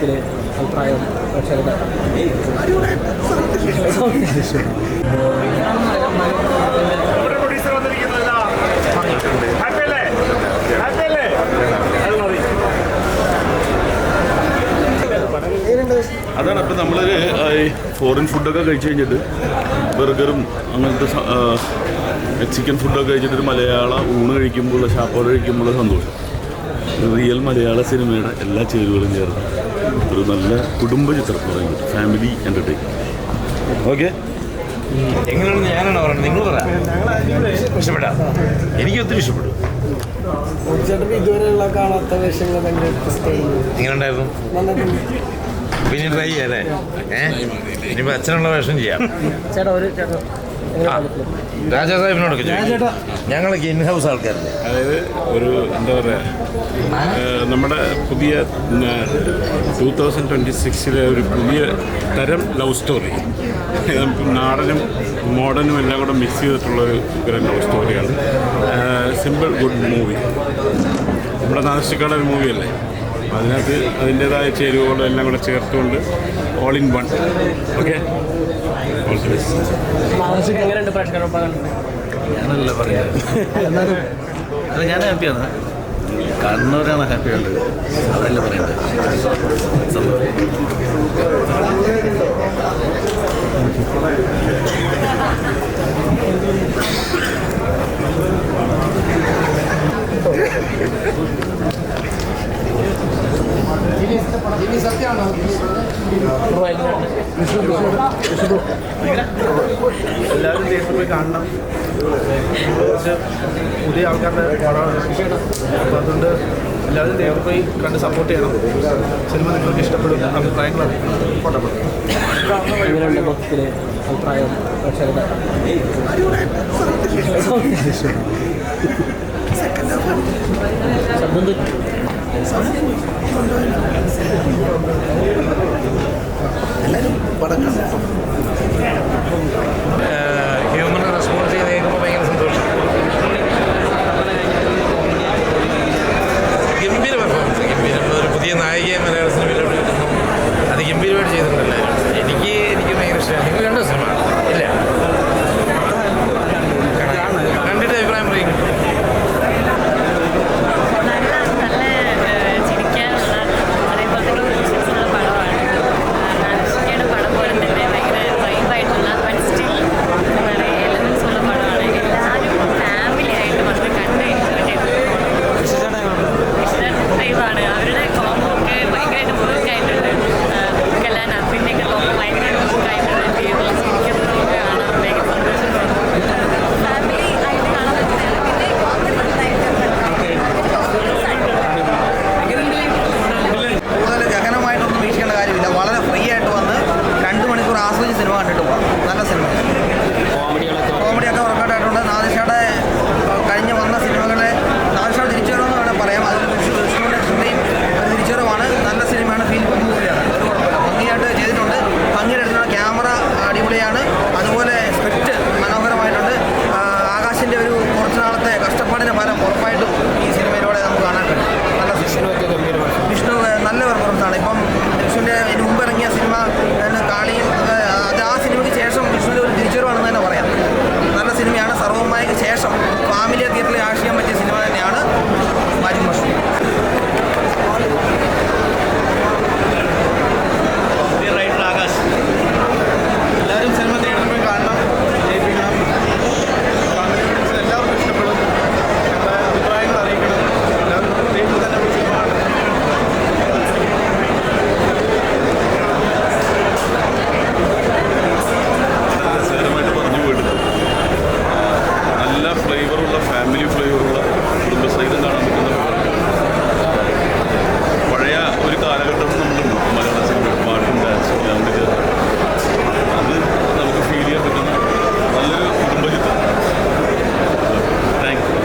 മൊത്തത്തിൽ അഭിപ്രായം പ്രേക്ഷകരുടെ അതാണ് അപ്പം നമ്മൾ ഫോറിൻ ഫുഡൊക്കെ കഴിച്ച് കഴിഞ്ഞിട്ട് ബർഗറും അങ്ങനത്തെ മെക്സിക്കൻ ഫുഡൊക്കെ കഴിച്ചിട്ട് മലയാള ഊണ് കഴിക്കുമ്പോഴുള്ള ഷാപ്പോട് കഴിക്കുമ്പോഴുള്ള സന്തോഷം. റിയൽ മലയാള സിനിമയുടെ എല്ലാ ചേരുവകളും ചേർന്ന് ഒരു നല്ല കുടുംബ ചിത്രം പറ്റും ഫാമിലി എന്റർടൈൻ ഓക്കെ എങ്ങനെയാണ് ഞാനാണ് പറയുന്നത്? നിങ്ങൾ പറയാം ഇഷ്ടപ്പെട്ടാ? എനിക്ക് ഒത്തിരി ഇഷ്ടപ്പെട്ടു. ഇതുവരെയുള്ള കാണാത്ത വേഷങ്ങൾ ഭയങ്കര എങ്ങനെ ഉണ്ടായിരുന്നു പിന്നെ ട്രൈ ചെയ്യാം അല്ലേ? ഇനിയിപ്പോൾ അച്ഛനുള്ള വേഷം ചെയ്യാം. ചേട്ടാ ഒരു ചേട്ടാ? രാജാ സാഹിബിനോടൊക്കെ. ഞങ്ങളൊക്കെ ഇൻ ഹൗസ് ആൾക്കാരല്ലേ? അതായത് ഒരു എന്താ പറയുക നമ്മുടെ പുതിയ ടൂ തൗസൻഡ് ട്വന്റി സിക്സിലെ ഒരു പുതിയ തരം ലവ് സ്റ്റോറി നാടനും മോഡേണും എല്ലാം കൂടെ മിക്സ് ചെയ്തിട്ടുള്ള ഒരു ഒരു ലവ് സ്റ്റോറിയാണ് സിമ്പിൾ ഗുഡ് മൂവി നമ്മുടെ നാശിക്കാട് ഒരു മൂവിയല്ലേ അതിനകത്ത് അതിന്റേതായ ചേരുവകളും എല്ലാം കൂടെ ചേർത്തുകൊണ്ട് ഓൾ ഇൻ വൺ ഓക്കെ ഞാനല്ല പറയുന്നത് അല്ല ഞാൻ ഹാപ്പിയാണ് കണ്ണൂരാണ് ഹാപ്പി ഉണ്ട് അതല്ല പറയുന്നത് സന്തോഷം എല്ലാവരും തിയേറ്ററിൽ പോയി കാണണം. കുറച്ച് പുതിയ ആൾക്കാരുടെ പടമാണ്. അപ്പോൾ അതുകൊണ്ട് എല്ലാവരും തിയേറ്ററിൽ പോയി കണ്ട് സപ്പോർട്ട് ചെയ്യണം. സിനിമ നിങ്ങൾക്ക് ഇഷ്ടപ്പെടും അഭിപ്രായങ്ങൾ കൊണ്ടപ്പെടും എങ്ങനെയുണ്ട് മൊത്തത്തിൽ അഭിപ്രായം പ്രേക്ഷകരുടെ ശബ്ദം